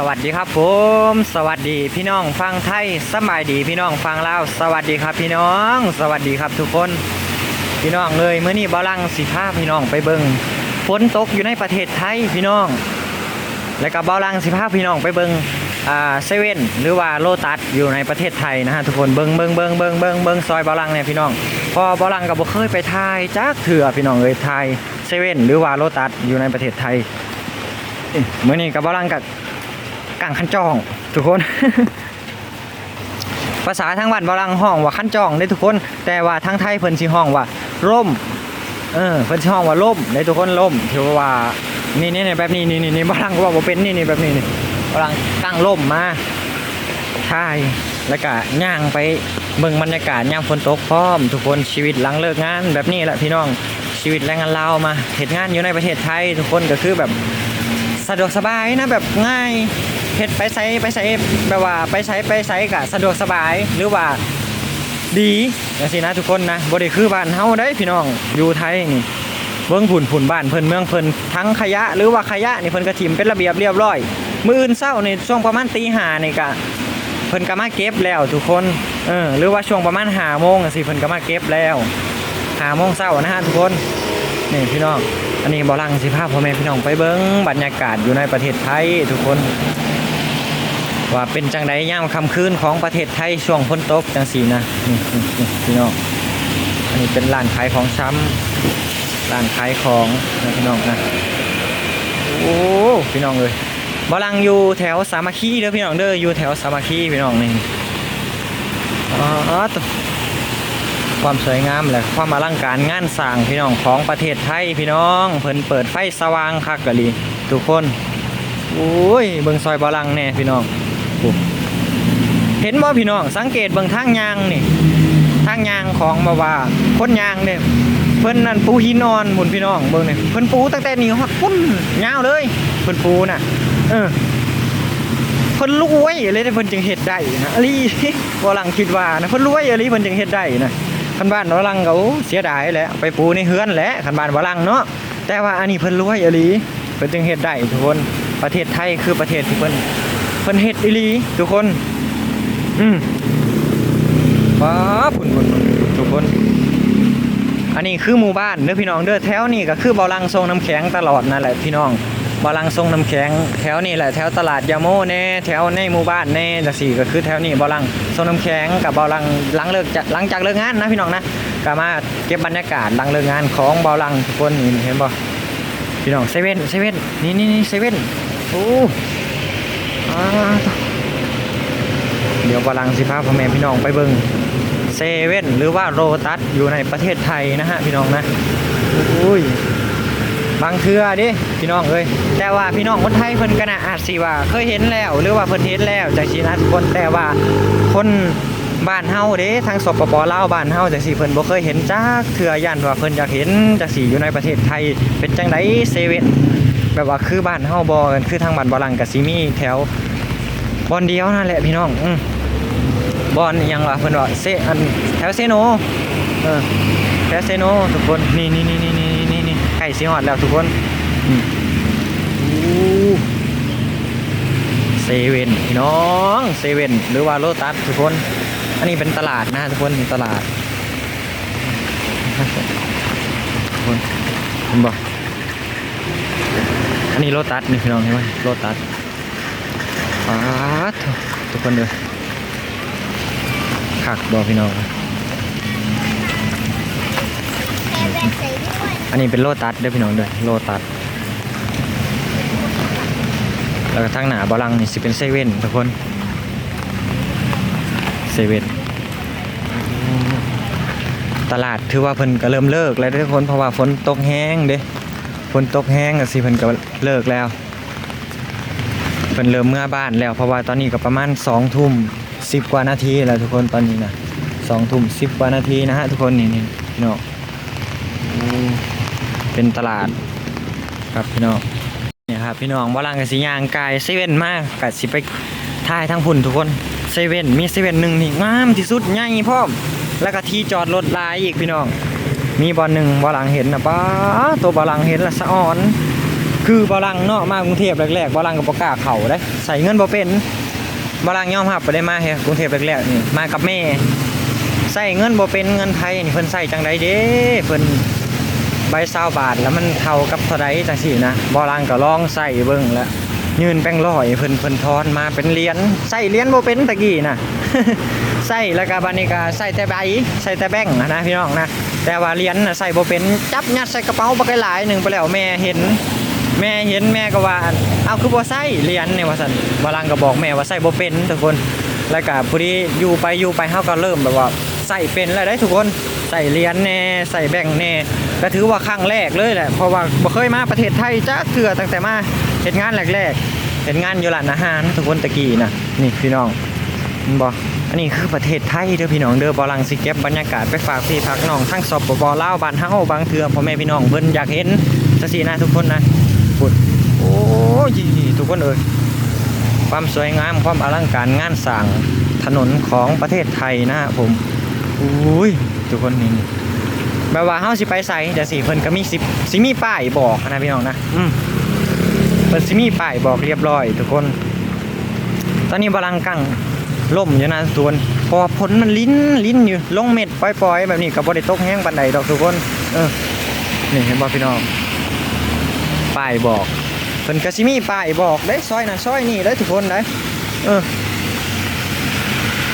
สวัสดีครับผม สวัสดีพี่น้องฟังไทยสบายดีพี่น้องฟังลาวสวัสดีครับพี่น้อง สวัสดีครับทุกคน พี่น้องเลยเมื่อนี้บาลังสิพาพี่น้องไปเบิงฝนตกอยู่ในประเทศไทยพี่น้อง แล้วก็บบาลังสิพาพี่น้องไปเบิงอ่าเซเว่นหรือว่าโลตัสอยู่ในประเทศไทยนะฮะทุกคนเบิงเบิงเบิงเบิงเบิงเบิงซอยบาลังเนี่ยพี่น้องพอบาลังก็บ่เคยไปไทยจักเถื่อพี่น้องเลยไทยเซเว่นหรือว่าโลตัสอยู่ในประเทศไทยเมื่อนี้กับบาลังกับ กลางขั้นจองทุกคน ภาษาทางบ้านบาลังห้องว่าขั้นจองได้ทุกคน แต่ว่าทางไทยเพิ่นสิห้องว่าร่มเออเพิ่นสิห้องว่าร่มได้ทุกคนร่มถือว่านี่นี่แบบนี้นี่นี่นี่บาลังก็ว่าบ่เป็นนี่นี่แบบนี้นี่บาลังตั้งร่มมาใช่แล้วก็ย่างไปเบิ่งบรรยากาศย่ามฝนตกพร้อม ทุกคนชีวิตหลังเลิกงาน แบบนี้แหละพี่น้องชีวิตแรงงานลาวมาเฮ็ดงานอยู่ในประเทศไทย ทุกคนก็คือแบบสะดวกสบายนะแบบง่าย เฮ็ดไปไสไปไสแบบว่าไปไสไปไสก็สะดวกสบายหรือว่าดีจังซี่นะทุกคนนะบ่ได้คือบ้านเฮาได้พี่น้องอยู่ไทยนี่เบิ่งผุ่นผุ่นบ้านเพิ่นเมืองเพิ่นทั้งขยะหรือว่าขยะนี่เพิ่นก็ถิ่มเป็นระเบียบเรียบร้อย มื้ออื่นเช้านี่ช่วงประมาณตีห้านี่ก็เพิ่นก็มาเก็บแล้วทุกคนเออหรือว่าช่วงประมาณ5โมงจังซี่เพิ่นก็มาเก็บแล้ว5โมงเช้านะฮะทุกคนนี่พี่น้องอันนี้บอลังสิภาพพ่อแม่พี่น้องไปเบิ้งบรรยากาศอยู่ในประเทศไทยทุกคน ว่าเป็นจังไดย่ามคำคืนของประเทศไทยช่วงฝนตกจังสีนะนี่พี่น้องอันนี้เป็นร้านขายของช้ำร้านขายของนะพี่น้องนะโอ้พี่น้องเลยบอลังอยู่แถวสามัคคีเด้อพี่น้องเด้ออยู่แถวสามัคคีพี่น้องนี่อ๋อความสวยงามและความอลังการงานสร้างพี่น้องของประเทศไทยพี่น้องเพิ่นเปิดไฟสว่างคักกะลีทุกคนโอ้ยเบิ่งซอยบาลังแน่พี่น้อง เห็นบ่พี่น้องสังเกตเบิ่งทางยางนี่ทางยางของบ่ว่าคนยางเนี่ยเพิ่นนั่นปูหินอ่อนหมุนพี่น้องเบิ่งนี่เพิ่นปูตั้งแต่นี้ฮอดพุ่นยาวเลยเพิ่นปูน่ะ เออเพิ่นรวยอะไรเพิ่นจึงเฮ็ดได้นะอลีบ่ลังคิดว่านะเพิ่นรวยอะไรเพิ่นจึงเฮ็ดได้นะคันบ้านบ่ลังก็โอ้เสียดายแหละไปปูในเฮือนแหละคันบ้านบ่ลังเนาะแต่ว่าอันนี้เพิ่นรวยอลีเพิ่นจึงเฮ็ดได้ทุกคนประเทศไทยคือประเทศที่เพิ่น เพิ่นเฮ็ดอีหลี ทุกคน อืมว้าพุ่นพุ่นพุ่นทุกคน อันนี้คือหมู่บ้านเด้อพี่น้องเด้อแถวนี้ก็คือบ่หลังทรงน้ำแข็งตลอดนั่นแหละพี่น้องบาลังทรงน้ำแข็งแถวนี้แหละแถวตลาดยาโมแน่แถวในหมู่บ้านแน่จังซี่ก็คือแถวนี้บาลังทรงน้ำแข็งกับบาลังหลังเลิกจะหลังจากเลิกงานนะพี่น้องนะก็มาเก็บบรรยากาศหลังเลิกงานของบาลังทุกคนนี่เห็นบ่พี่น้องเซเว่นเซเว่นนี่นี่นี่เซเว่นโอ้ เดี๋ยวบาลังสิพาพ่อแม่พี่น้องไปเบิงเซเว่นหรือว่าโรตัสอยู่ในประเทศไทยนะฮะพี่น้องนะโอ้ยบางเทื่อดิพี่น้องเอ้ยแต่ว่าพี่น้องคนไทยเพิ่นก็น่าอาจสิว่าเคยเห็นแล้ว หรือว่าเพิ่นเห็นแล้วจากสินะทุกคนแต่ว่าคนบ้านเฮาเด้ทางสปปลาวบ้านเฮาจังซี่เพิ่นบ่เคยเห็นจักเทื่อย่านว่าเพิ่นอยากเห็นจังซี่อยู่ในประเทศไทยเป็นจังไดเซเว่น แบบว่าคือบ้านเฮาบ่กันคือทางบ้านบ่ลังก็สิมีแถวบอนเดียวนั่นแหละพี่น้องอืบอนยังว่าเพิ่นว่าเซอันแถวเซโนเออแถวเซโนทุกคนนี่นี่นี่นี่นี่นี่นี่ใกล้สิฮอดแล้วทุกคนอือู้เซเว่นพี่น้องเซเว่นหรือว่าโลตัสทุกคน อันนี้เป็นตลาดนะทุกคนตลาดทุกคนเห็นบ่ อันนี้โลตัสนี่พี่น้องเห็นไหมโลตัสป๊าทุกคนเลยคักบ่พี่น้องอันนี้เป็นโลตัสด้อพี่น้องด้อโลตัสแล้วก็ทางหนาบาลังนี่สิเป็นเซเว่นทุกคนเซเว่นตลาดถือว่าเพิ่นก็เริ่มเลิกแล้วทุกคนเพราะว่าฝนตกแห้งเด้ ฝนตกแห้งก็สิเพิ่นก็เลิกแล้วเพิ่นเริ่มเมื่อบ้านแล้ว เพราะว่าตอนนี้ก็ประมาณ2ทุ่ม10กว่านาทีแล้วทุกคนตอนนี้นะ2ทุ่ม10กว่านาทีนะฮะทุกคนนี่นี่พี่น้องเป็นตลาดครับพี่น้องเนี่ยครับพี่น้องบาลังกับสียางกายเซเว่นมากกับสิไปถ่ายทั้งพุ่นทุกคนเซเว่นมีเซเว่นหนึ่งนี่งามที่สุดใหญ่พร้อมแล้วก็ที่จอดรถลายอีกพี่น้อง มีบอลหนึ่งบาลังเห็นนะป้าตัวบาลังเห็นละสะอ่อน คือบาลังเนาะมากรุงเทพแรกๆบาลังกับปกล้าเข่าได้ใส่เงินบ่เป็นบาลังยอมรับไปได้มาเฮกรุงเทพแรกๆนี่มากับแม่ใส่เงินบ่เป็นเงินไทยนี่เพิ่นใส่จังไดเด้เพิ่นใบเศร้าบาทแล้วมันเท่ากับเท่าใดจังซี่นะบาลังก็ลองใส่เบิ่งแล้วยืนแป้งร้อยเพิ่นเพิ่นทอนมาเป็นเหรียญใส่เหรียญบ่เป็นตะกี้นะใส่แล้วก็บัดนี้ก็ใส่แต่ใบใส่แต่แบงนะพี่น้องนะ แต่ว่าเหรียญน่ะใส่บ่เป็นจับยัดใส่กระเป๋าบักหลายหนึ่งไปแล้วแม่เห็น แม่เห็นแม่ก็ว่าเอาคือบ่ใส่เหรียญเนี่ยว่าซั่นบาลังก็บอกแม่ว่าใส่บ่เป็นทุกคนแล้วก็พอดีอยู่ไปอยู่ไปเฮาก็เริ่มแบบว่าใส่เป็นแล้วได้ทุกคนใส่เหรียญแน่ใส่แบ่งแน่ก็ถือว่าครั้งแรกเลยแหละเพราะว่าบ่เคยมาประเทศไทยจ้าเถื่อตั้งแต่มาเฮ็ดงานแรกๆเฮ็ดงานอยู่ร้านอาหารทุกคนตะกี้น่ะนี่พี่น้องเห็นบ่ อันนี้คือประเทศไทยเด้อพี่น้องเด้อบ่ลังสิเก็บบรรยากาศไปฝากพี่ฝากน้องทั้งสปปลาวบ้านเฮาบางเทื่อพ่อแม่พี่น้องเพิ่นอยากเห็นจังซี่นะทุกคนนะพุดโอ้ยทุกคนเอ้ยความสวยงามความอลังการงานสร้างถนนของประเทศไทยนะครับผมอุ้ยทุกคนนี่แบบว่าเฮาสิไปใส่เดี๋ยวสิเพิ่นก็มีสิสิมีป้ายบอกนะพี่น้องนะอืมเพิ่นสิมีป้ายบอกเรียบร้อย ทุกคน ตอนนี้บาลังกัง ล่มอยู่นะทุกคนพราะว่าฝนมันลิ้นลิ้นอยู่ลงเม็ดปล่อยๆ แบบนี้ก็บ่ได้ตกแห้งปานใดดอกทุกคน เออนี่เห็นบ่พี่น้องป้ายบอกเพิ่นก็สิมีป้ายบอกเด้ซอยนั้นซอยนี้เด้ทุกคนเด้เออ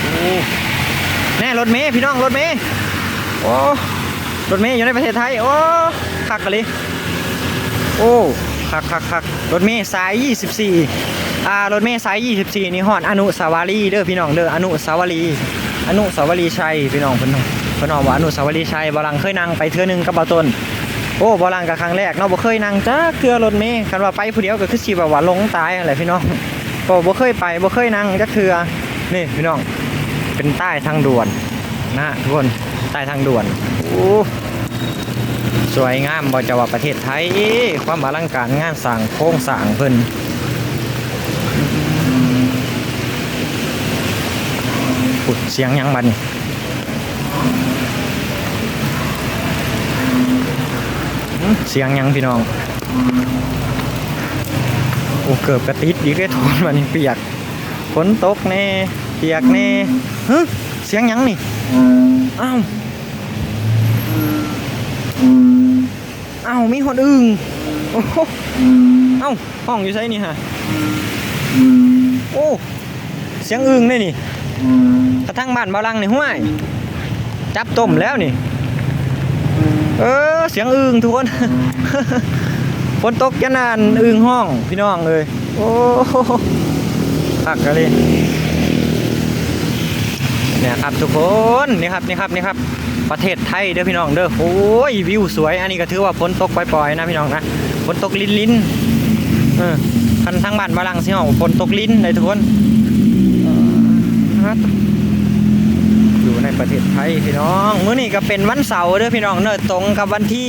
โอ้แน่รถเมย์พี่น้องรถเมย์โอ้รถเมย์อยู่ในประเทศไทยโอ้คักกะลิโอ้คักคักคักรถเมย์สาย 24 อ่ารถเมย์สาย24 นี่ฮอดอนุสาวรีย์เด้อพี่น้องเด้ออนุสาวรีย์อนุสาวรีย์ชัยพี่น้องเพิ่นเนาะเพิ่นเนาะว่าอนุสาวรีย์ชัยบ่ลังเคยนั่งไปเทื่อหนึงกับบ่ต้นโอ้บอลังกับครั้งแรกเนาะบ่เคยนั่งจ้าเครือรถเมล์คันว่าไปผู้เดียวก็คือสิแบบว่าลงตายอะไรพี่น้องก็บ่เคยไปบ่เคยนั่งจักเทือนี่พี่น้องเป็นใต้ทางด่วนนะทุกคนใต้ทางด่วนโอ้สวยงามบ่จะว่าประเทศไทย ความอลังการงานสร้างโครงสร้างเพิ่นปุด เสียงยังบันเสียงยังพี่น้องโอ้เกือบกระติดอีกได้ทนวันเปียกฝนตกแน่เปียกแน่ฮึเสียงยังนี่อ้าวอ้าวมีคนอึ่งโอ้เอ้าห้องอยู่ไสนี่ฮะโอ้เสียงอึ่งเลยนี่ กระทั่งบ้านบาลังนี่ห้วย จับต้มแล้วนี่ เออเสียงอึงทุกคนฝนตกยันนานอึงห้องพี่น้องเลย โอ้โหพักกันเลยเนี่ยครับทุกคนนี่ครับนี่ครับนี่ครับ ประเทศไทยเด้อพี่น้องเด้อโอ้ยวิวสวย อันนี้ก็ถือว่าฝนตกปล่อยๆนะพี่น้องนะฝนตกลิ้นลิ้นๆเออคันทั้งบ้านบาลังสิห้องฝนตกลิ้นเลยทุกคนเออฮะ อยู่ในประเทศ ไทยพี่น้องมื้อนี้ก็เป็นวันเสาร์เด้อพี่น้องเนอะตรงกับวันที่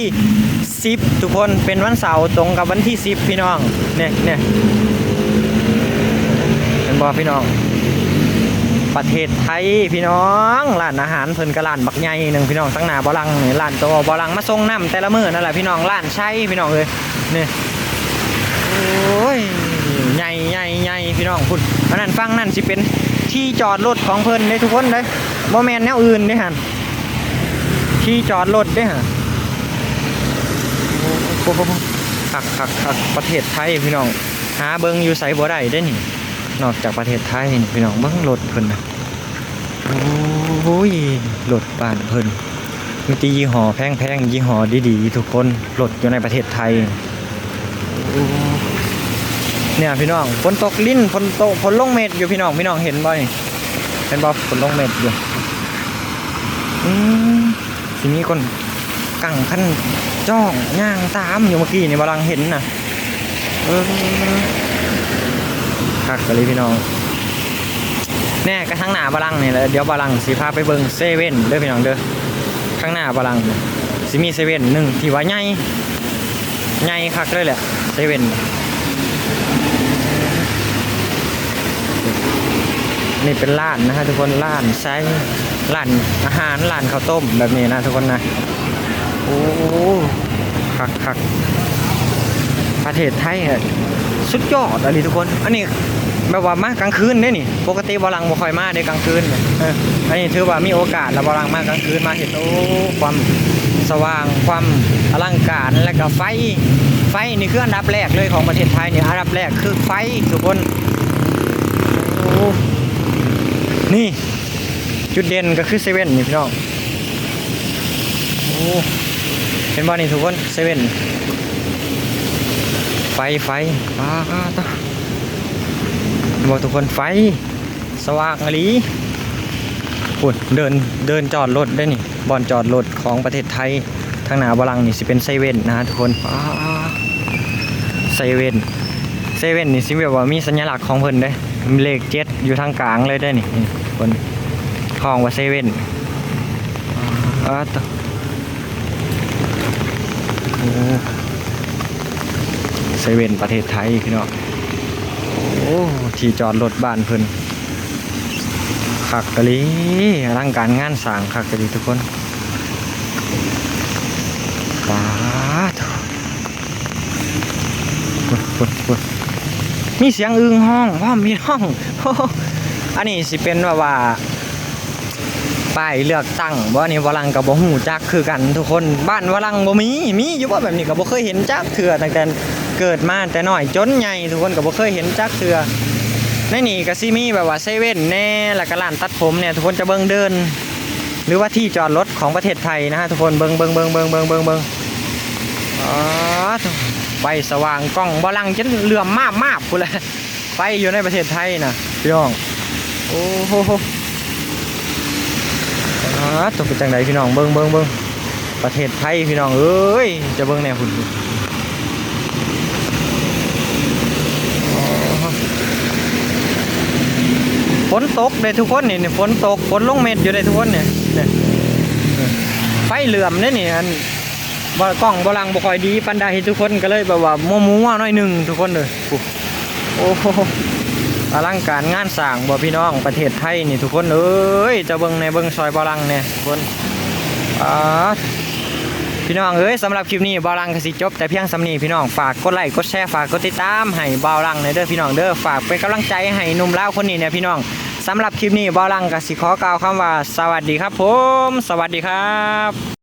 10 ทุกคนเป็นวันเสาร์ตรงกับวันที่ 10 พี่น้องเนี่ยเนี่ยเป็นบอพี่น้อง ประเทศไทยพี่น้องร้านอาหารเพิ่นก็ร้านบักใหญ่หนึ่งพี่น้องทั้งหน้าบ่ลังนี่ร้านตัวบ่ลังมาส่งน้ำแต่ละมื้อนั่นแหละพี่น้องร้านใช่พี่น้องเลยนี่โอ้ยใหญ่ใหญ่ใหญ่พี่น้องพุ่นอันนั้นฟังนั่นสิเป็นที่จอดรถของเพิ่นได้ทุกคนเด้ บ่แมนแนวอื่นด้หั่นที่จอดรถด้ฮะโอ้โหคักคักคักประเทศไทยพี่น้อง หาเบิ่งอยู่ไสบ่ได้เด้นี่ นอกจากประเทศไทยนี่พี่น้องเบิ่งรถเพิ่นนะโอ้ยรถบ้านเพิ่นมีต่ยี่ห้อแพงๆยี่ห้อดีๆทุกคนรถอยู่ในประเทศไทยเนี่ยพี่น้องฝนตกลิ้นฝนตกฝนลงเม็ดอยู่พี่น้องพี่น้องเห็นบ่นี่เห็นบ่ฝนลงเม็ดอยู่ อืมทีนี้คนกังคันจ้องย่างตามอยู่เมื่อกี้นี่บ่ลังเห็นนะเออคักกันเลยพี่น้องแน่กระทั่งหน้าบาลังนี่แหละเดี๋ยวบาลังสิพาไปเบิงเซเว่นเด้อพี่น้องเด้อข้างหน้าบาลังสิมีเซเว่นหนึ่งที่ว่าใหญ่ใหญ่คักเลยแหละเซเว่นนี่เป็นร้านนะฮะทุกคนร้านใช้ ร้านอาหารร้านข้าวต้มแบบนี้นะทุกคนนะ โอ้คักคักประเทศไทยสุดยอดอะไรทุกคน อันนี้แบบว่ามากลางคืนเด้นี่ ปกติบอลังบ่ค่อยมาได้กลางคืนอันนี้ถือว่ามีโอกาสแล้วบอลังมากลางคืนมาเห็นโอ้ความสว่างความอลังการแล้วก็ไฟ ไฟนี่คืออันดับแรกเลยของประเทศไทยเนี่ยอันดับแรกคือไฟทุกคนโอ้นี่ จุดเด่นก็คือเซเว่นนี่พี่น้องโอ้เห็นบ่นี่ทุกคนเซเว่นไฟไฟป้าตาบอกทุกคนไฟสว่างอลีปุ่นเดินเดินจอดรถได้นี่บอนจอดรถของประเทศไทยทางหนาบลังนี่สิเป็นเซเว่นนะทุกคนเซเว่นเซเว่นนี่สิแบบว่ามีสัญลักษณ์ของเพิ่นเด้เลขเจ็ดอยู่ทางกลางเลยได้นี่นี่ทุกคน ห้องว่าเซเว่นอ่าตวโอ้เซเว่นประเทศไทยพี่น้องโอ้ที่จอดรถบ้านเพิ่นคักกะลีร่างการงานสร้างคักกะลีทุกคนป้าดปุดปุดปุดมีเสียงอึงห้องพ่อมพี่น้องโอ้อันนี้สิเป็นแบบว่า ป้ายเลือกตั้งบ่านี่วลังกับบ่ฮู้จักคือกัน ทุกคนบ้านวลังบ่มีมีอยู่บ่าแบบนี้ก็บ่เคยเห็นจักเถื่อตั้งแต่เกิดมาแต่น้อยจนใหญ่ทุกคนก็บ่เคยเห็นจักเถื่อในนี่ก็สิมีแบบว่าเซเว่นแน่แล้วก็ร้านตัดผมเนี่ยทุกคนจะเบิ่งเดิน หรือว่าที่จอดรถของประเทศไทยนะฮะทุกคนเบิ่งเบิ่งเบิ่งเบิ่งเบิ่งเบิ่งเบิ่งอ๋อไฟสว่างกล้องบ่ลังจนเหลื่อมมากมากพุ่นแหละไฟอยู่ในประเทศไทยนะพี่น้องโอ้โห ตัวเป็นจังไดพี่น้องเบิ่งเบิ่งเบิ่งประเทศไทยพี่น้องเอ้ยจะเบิ่งแนวคุณฝนตกเลยทุกคนนี่นี่ฝนตกฝนลงเม็ดอยู่เลยทุกคนเนี่ยเนี่ยไฟเหลื่อมเนี่ยนี่อันบกล้องบลังบ่ค่อยดีปานใดทุกคนก็เลยแบบว่ามัวมัวๆหน่อยหนึ่งทุกคนเลยโอ้โห อลังการงานสร้างบ่พี่น้องประเทศไทยนี่ทุกคนเอ้ยจะเบิ่งในเบิ่งซอยบอลังเนี่ยทุกคนพี่น้องเอ้ยสำหรับคลิปนี้บอลังก็สิจบ แต่เพียงสำนีพี่น้องฝากกดไลค์กดแชร์ฝากกดติดตามให้บอลังในเด้อพี่น้องเด้อฝากเป็นกำลังใจให้นุ่มเล่าคนนี้เนี่ยพี่น้องสำหรับคลิปนี้บอลังก็สิขอกล่าวคำว่า สวัสดีครับผม สวัสดีครับ